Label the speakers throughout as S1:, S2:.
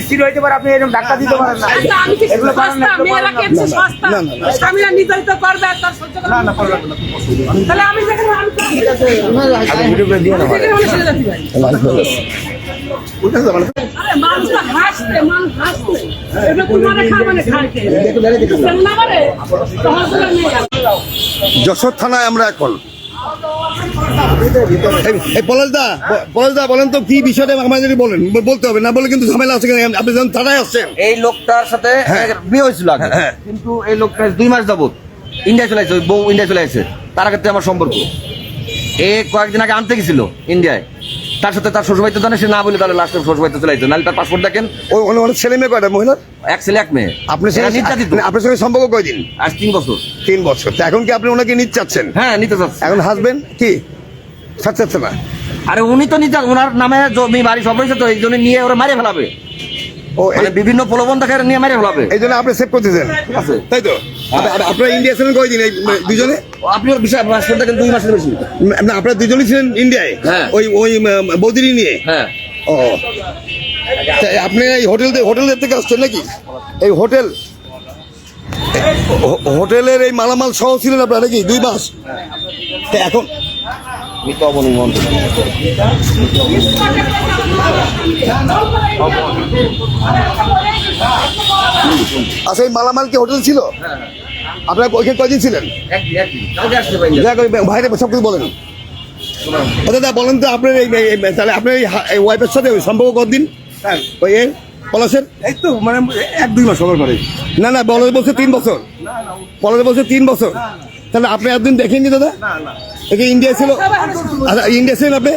S1: স্ত্রী হইতে পারে আপনি এরকম ডাক্তার দিতে পারেন না।
S2: আচ্ছা,
S1: এগুলো পারেন না, না।
S3: না, না, না।
S2: স্বামীরা নির্যাতিত করবে আর তার সহ্য করবে না তাহলে আমি যেখানে আমি
S1: ভিডিও করে দিয়ে না
S2: আমি ছেড়ে যাচ্ছি ভাই। আরে মানুষ তো হাসছে মানুষ হাসছে। এটা তোমার মানে খাইতে না মানে তো হাসলে নিয়ে যাবে
S3: যশোর থানায় আমরা এখন পলাশদা পলাশদা বলেন তো কি বিষয়টা আমাদের বলেন বলতে হবে না বলে কিন্তু ঝামেলা আছে আপনি যখন থানায় আসছেন।
S4: এই লোকটার সাথে এর বিয়ে হয়েছিল আগে।
S3: হ্যাঁ।
S4: কিন্তু এই লোকটা দুই মাস যাবত ইন্ডিয়া চলে আসছে বউ ইন্ডিয়া চলে আসছে তার ক্ষেত্রে আমার সম্পর্ক। এ কয়েকদিন আগে আনতে গেছিল ইন্ডিয়ায়। তার সাথে তার শ্বশুর বাড়িতে জানে সে না বলে তাহলে লাস্টে শ্বশুর বাড়িতে চলে আসছে নাহলে তার পাসপোর্ট দেখেন।
S3: ও- অনেক অনেক ছেলে মেয়ে কয়টা মহিলা?
S4: এক ছেলে এক মেয়ে।
S3: আপনার সঙ্গে
S4: নির্যাতিত।
S3: আপনার সঙ্গে সম্পর্ক কয়দিন?
S4: আজ তিন বছর।
S3: তিন বছর। তো এখন কি আপনি ওনাকে নিতে চাচ্ছেন?
S4: হ্যাঁ নিতে চাচ্ছেন
S3: এখন হাসবেন কি? ছাড়তে চাচ্ছে না?
S4: আরে উনি তো নিতে ওনার নামে জমি বাড়ি সব রয়েছে তো এই জন্য নিয়ে ওরা মারে ফেলাবে।
S3: ও
S4: মানে বিভিন্ন প্রলোভন দেখে নিয়ে মারে ফেলাবে।
S3: এই জন্য আপনি সেভ করতেছেন।
S4: ঠিক আছে।
S3: তাই তো? আপনারা ইন্ডিয়া ছিলেন কয়দিন এই দুজনে?
S4: আপনি বিষয় পাসপোর্ট দেখেন দুই মাসের বেশি।
S3: না আপনারা দুজনই ছিলেন ইন্ডিয়ায়?
S4: হ্যাঁ।
S3: ওই ওই বৌদিনী নিয়ে?
S4: হ্যাঁ।
S3: ও। আপনি এই হোটেল থেকে- হোটেল থেকে আসছেন নাকি? এই হোটেল হোটেলের এই মালামাল সহ ছিলেন আপনারা নাকি? দুই মাস? তা এখন
S4: অবলম্বন
S3: আচ্ছা এই মালামাল কি হোটেল ছিল? আপনারা ওইখানে কয়দিন ছিলেন? বাইরে সব কিছু বলেন। দাদা বলেন তো আপনার এই তাহলে আপনার এই ওয়াইফের সাথে ওই সম্পর্ক কতদিন? ওই পলাশের?
S1: এই তো মানে এক দুই মাস হবার পরে।
S3: না না পলাশ বলছে তিন বছর। পলাশ বলছে তিন বছর। তাহলে আপনি একদিন দেখেননি দাদা? একে ইন্ডিয়া ছিল? আচ্ছা ইন্ডিয়া ছিলেন আপনি?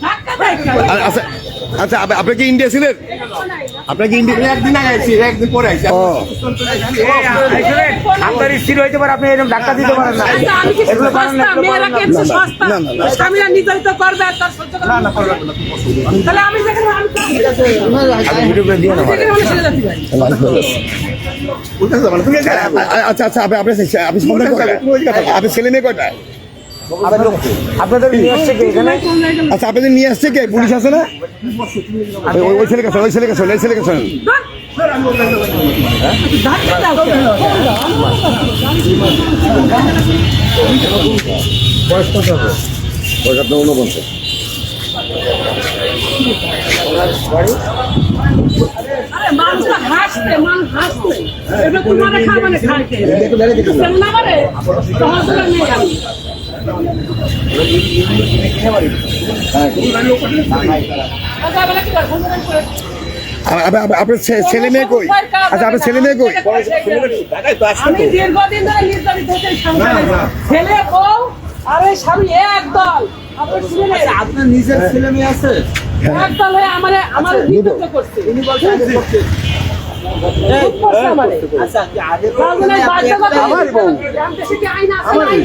S2: ধাক্কা দেয়।
S3: আ- আচ্ছা আচ্ছা আপনি কি ইন্ডিয়া ছিলেন? আপনি কি ইন্ডিয়া
S1: একদিন আগে একদিন পরে আইছি আপনার স্ত্রী হইতে পারে আপনি এরকম ডাক্তার দিতে পারেন না
S2: আচ্ছা, আমি কি
S1: না,
S2: সস্তা মেয়েরা
S1: না।
S3: না, না, না, না, না।
S2: করবে তার সহ্য না তাহলে আমি যেখানে আমি
S1: ভিডিও করে দিয়ে না
S3: আচ্ছা আচ্ছা আপনি আপনি আপনি সন্ধান আপনি ছেলে মেয়ে কয়টা
S1: আপনাদের নিয়ে আসছে কি এখানে?
S3: আচ্ছা আপনাদের নিয়ে আসছে কে? পুলিশ আছে না? ওই- ওই- ওই ছেলে কাছে ওই ছেলে কাছে। ওই ছেলে কাছে
S2: ধাক্কা দাও আরে মানুষ
S3: আপনার ছেলে মেয়ে কই? আচ্ছা আপনার ছেলে মেয়ে কই?
S2: আমি দীর্ঘদিন ধরে নির্যাতিত হচ্ছে সংসারে। ছেলে বউ আর এই স্বামী এক আপনার শুনে নেই।
S4: আপনার নিজের ছেলে মেয়ে আছে?
S2: এক হয়ে আমারে আমার করছে।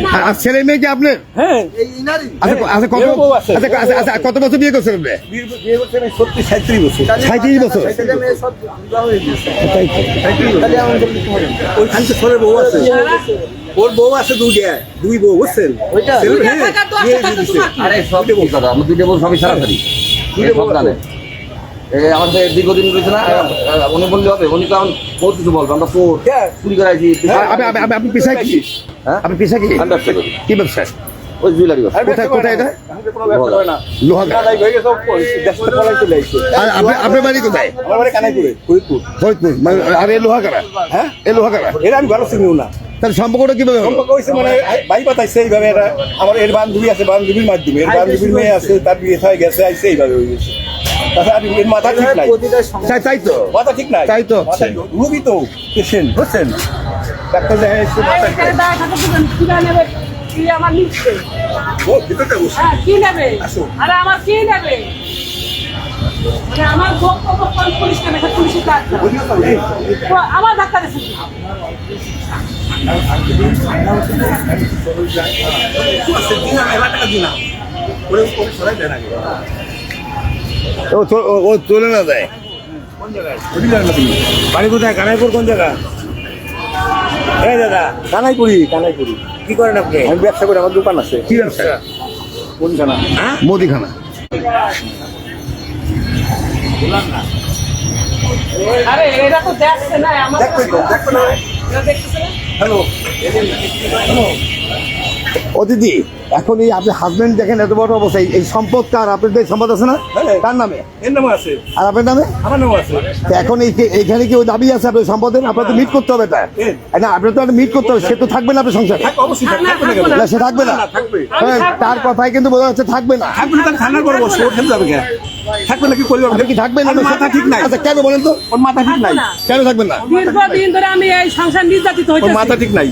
S3: আর- আর ছেলে মেয়ে কি আপনার? আচ্ছা ক- আচ্ছা কত আচ্ছা আচ্ছা আচ্ছা কত বছর বিয়ে করছেন আপনি? সাঁত্রিশ বছর।
S1: বউ ওর বউ আছে দুইটা দুই বউ বুঝছেন?
S2: দুইটা টাকা দশটা টাকা তোমার কি?
S4: আরে সব ঠিক কথা আমরা দুইটা বল সবই সারাসারি। সব জানে। এ, আমার সাথে দীর্ঘদিন রয়েছে না আ, উনি বললে হবে উনি তো বহুত কিছু বলবে আমরা চোর চুরি করে
S3: আপনি আপনি- আপনি- আপনি পেশা কি?
S4: হ্যাঁ?
S3: আপনি পেশা কি?
S4: আমি ব্যবসা করি।
S3: কি ব্যবসা?
S4: ওই জুয়েলারি
S3: কোথায় কোথায় এটা লোহাগা আর আপনি- আপনার বাড়ি কোথায়? ফরিদপুর। মানে আর এ লোহাগাড়া? হ্যাঁ? এ লোহাগাড়া?
S5: এরা আমি ভালো চিনিও না।
S3: তাহলে সম্পর্কটা কীভাবে
S5: সম্পর্ক হয়েছে মানে ভাই পাতাইছে এইভাবে এরা আমার এর বান্ধবী আছে বান্ধবীর মাধ্যমে। এর বান্ধবীর মেয়ে আছে তার বিয়ে হয়ে গেছে আইসে এইভাবে হয়ে গেছে। মাথা ঠিক নাই।
S3: তাই তাই তো।
S5: মাথা ঠিক নাই।
S3: তাই তো।
S5: রুগী তো পেশেন্ট বুঝছেন? ডাক্তার দেখা এসে
S2: কি আমার? হ্যাঁ, নেবে? আরে আমার কি নেবে? মানে আমার পুলিশ নেবে? এটা পুলিশের কাজ না।
S3: ও তো- ও- ও চলে না দেয়
S1: বাড়ি কোথায়? কানাইপুর কোন জায়গা? এই দাদা
S5: কানাইপুরি কানাইপুরি।
S1: কি করেন আপনি?
S5: আমি ব্যবসা করি আমার দোকান আছে।
S3: কি ব্যবসা?
S5: কোনখানা
S3: মুদিখানা।
S2: আরে এরা তো দেখছে না আমার
S5: দেখবে দেখবে না।
S2: এরা
S5: হ্যালো
S3: ও দিদি এখন এই আপনি হাজবেন্ড দেখেন এত বড় অবস্থা এই- সম্পদ কার আপনাদের সম্পদ আছে না?
S5: হ্যাঁ।
S3: কার নামে?
S5: এর নাম আছে।
S3: আর আপনার নামে?
S5: আমার নাম আছে।
S3: এখন এই এইখানে কি ওই দাবি আছে আপনার সম্পদের? আপনার তো মিট করতে হবে এটা না আপনার তো মিট করতে হবে সে তো থাকবে না আপনার সংসারে। সে থাকবে না। হ্যাঁ, তার
S2: না।
S3: কথাই কিন্তু বোঝা যাচ্ছে থাকবে না।
S5: থাকবে না খানা করব সে যাবে কে থাকবে নাকি করবে
S3: আপনি কি থাকবেন
S5: মাথা ঠিক নাই।
S3: আচ্ছা কেন বলেন তো?
S5: ওর মাথা ঠিক নাই।
S3: কেন থাকবেন না?
S2: দীর্ঘদিন ধরে আমি এই সংসার নির্যাতিত হইতেছি।
S5: ওর মাথা ঠিক নাই।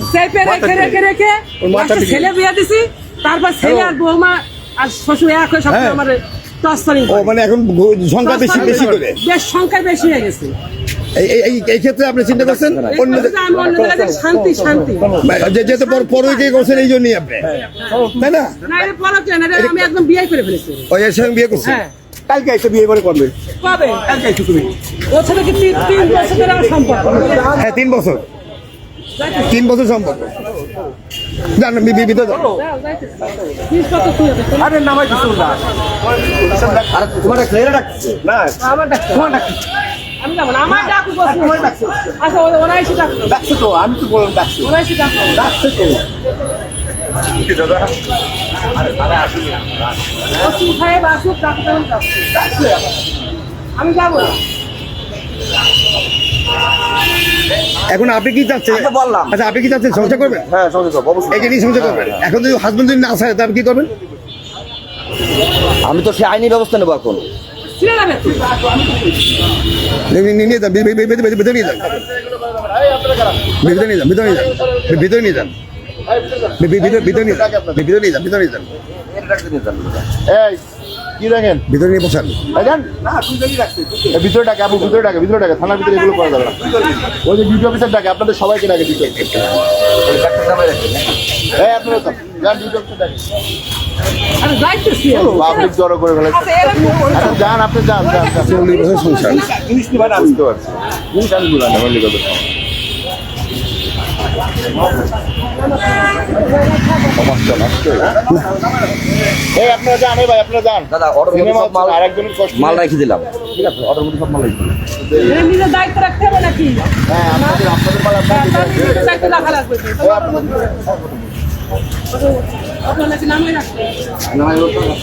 S5: মাথা
S2: রেখে রেখে রেখে
S5: ওর মাথা ঠিক
S2: ছেলে। বিয়ে দিছি। তারপর ছেলে আর বৌমা আর শ্বশুর এক হয়ে সব
S3: হ্যাঁ।
S2: আমার টর্চারিং
S3: ও মানে এখন সংখ্যা বেশি বেশি করে।
S2: বেশ সংখ্যায় বেশি হয়ে গেছে।
S3: এই- এই- ক্ষেত্রে আপনি চিন্তা করছেন? অন্য
S2: শান্তি শান্তি।
S3: যে যেতে পর পরকে করছেন এই জন্যই আপনি। তাই না?
S2: না পরকে না আমি একদম বিয়ে করে ফেলেছি।
S3: ওই এর সঙ্গে বিয়ে করছেন?
S2: হ্যাঁ।
S5: কালকে এসে বিয়ে করে করবে
S2: কবে?
S5: কালকে এসে তুমি।
S2: ওর সাথে কি তিন তিন বছর ধরে আমার সম্পর্ক?
S3: হ্যাঁ তিন বছর। তিন বছর সম্পর্ক। জান
S5: আরে নামাই কিছু না।
S4: আর তোমার ছেলেরা ডাকছে।
S5: না।
S2: আমার ডাকতে হবে। আমি যাব না। আমার ডাকু বসে। আচ্ছা ওরা এসে ডাকতো
S5: ডাকছে তো আমি তো বললাম ডাকছে।
S2: ওরা এসে ডাকতো
S5: ডাকছে তো।
S2: ওষুধ আসুক ডাক্তার আমি যাব।
S3: এখন আপনি কি চাচ্ছেন?
S4: বললাম।
S3: আচ্ছা আপনি কি চাচ্ছেন সংসার করবেন?
S4: হ্যাঁ সঙ্গে সব অবশ্যই।
S3: এই নিয়ে সংসার করবেন। এখন যদি হাজবেন্ড যদি না আসে তাহলে কি করবেন?
S4: আমি তো সে আইনি ব্যবস্থা নেব এখন।
S3: নিয়ে- যান ভিতরে নিয়ে যান। ভিতরে নিয়ে যান ভিতরে নিয়ে যান। ভিতরে নিয়ে যান। ভি- ভি- ভিতরে ভিতরে নিয়ে যান ভিতরে নিয়ে যান ভিতরে নিয়ে যান।
S6: এই কি দেখেন?
S3: ভিতরে নিয়ে বসান।
S6: এই ভিতরে ডাকে আপু ভিতরে ডাকে ভিতরে ডাকে থানার ভিতরে এগুলো করা যাবে না। ওই যে ডিউটি অফিসার ডাকে আপনাদের সবাইকে ডাকে ডিউটি এই আপনারা তো যান ডিউটি অফিসার ডাকে।
S2: আরে যাইতেছি। আমি।
S6: পাবলিক জড়ো করে ফেলেছে।
S2: আচ্ছা,
S6: আচ্ছা যান আপনি যান যান যান।
S3: সংসার।
S5: জিনিস
S6: পারছি। জিনিস আমি বুঝলাম এই আপনারা যান ভাই আপনারা যান।
S4: দাদা অর্ডার সব মাল
S6: আরেকজনের কষ্ট।
S4: মাল রেখে দিলাম। ঠিক আছে অর্ডার মধ্যে সব মাল রেখে দিলাম।
S2: নিজের দায়িত্ব রাখতে হবে নাকি?
S6: হ্যাঁ আপনাদের আপনাদের মাল আপনাদের
S2: দায়িত্ব রাখা লাগবে আপনার মধ্যে- আপনার নাকি নামে রাখতে হবে।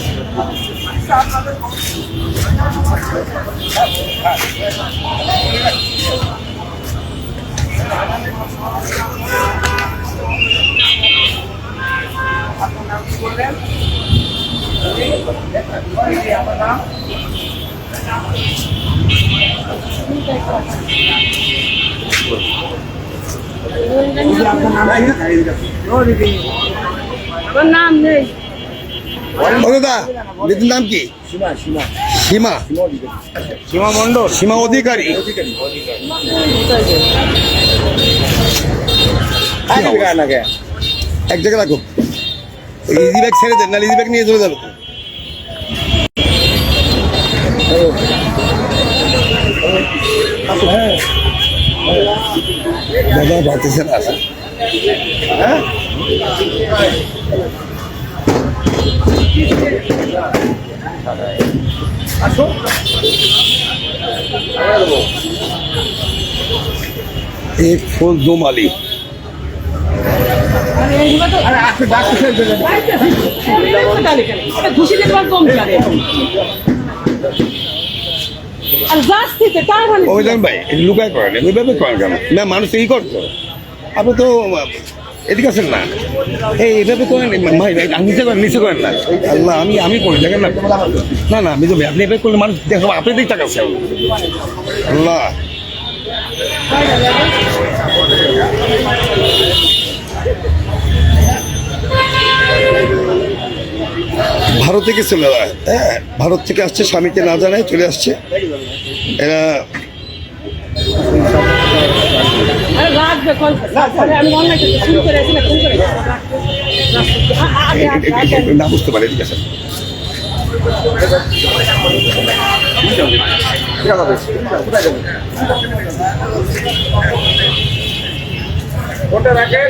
S2: আমার নাম নেই।
S3: দাদা দিদির নাম কি? সীমা
S5: সীমা। মন্ডল
S3: সীমা অধিকারী। এক জায়গায় রাখো। ইজি ব্যাগ ছেড়ে দেন না ইজি ব্যাগ নিয়ে চলে যাবে। দাদা বাড়তেছে না एक फुल दो माली
S2: আরে এইগুলো তো- যাইতেছি। এইগুলো জানি কেন? এটা ঘুষি দিয়ে তোমার কম জানে। আর যাচ্ছি তো, তার মানে কি?
S3: অভিযান ভাই এটা লুকায় করেন ওইভাবে করেন কেন না মানুষ এই করতো আপনি তো এদিকে আছেন না এই এভাবে করেন ভাই ভাই, নিচে করেন নিচে করেন না আল্লাহ আমি আমি করি দেখেন না না না আমি তো ভাই, আপনি এভাবে করলে মানুষ দেখো আপনি দিক টাকা আছে আল্লাহ ভারত থেকে চলে হ্যাঁ ভারত থেকে আসছে স্বামীকে না জানায় চলে আসছে। এরা
S2: আছি
S3: না, বুঝতে পারে এদিকে আসেন
S5: ওটা রাখে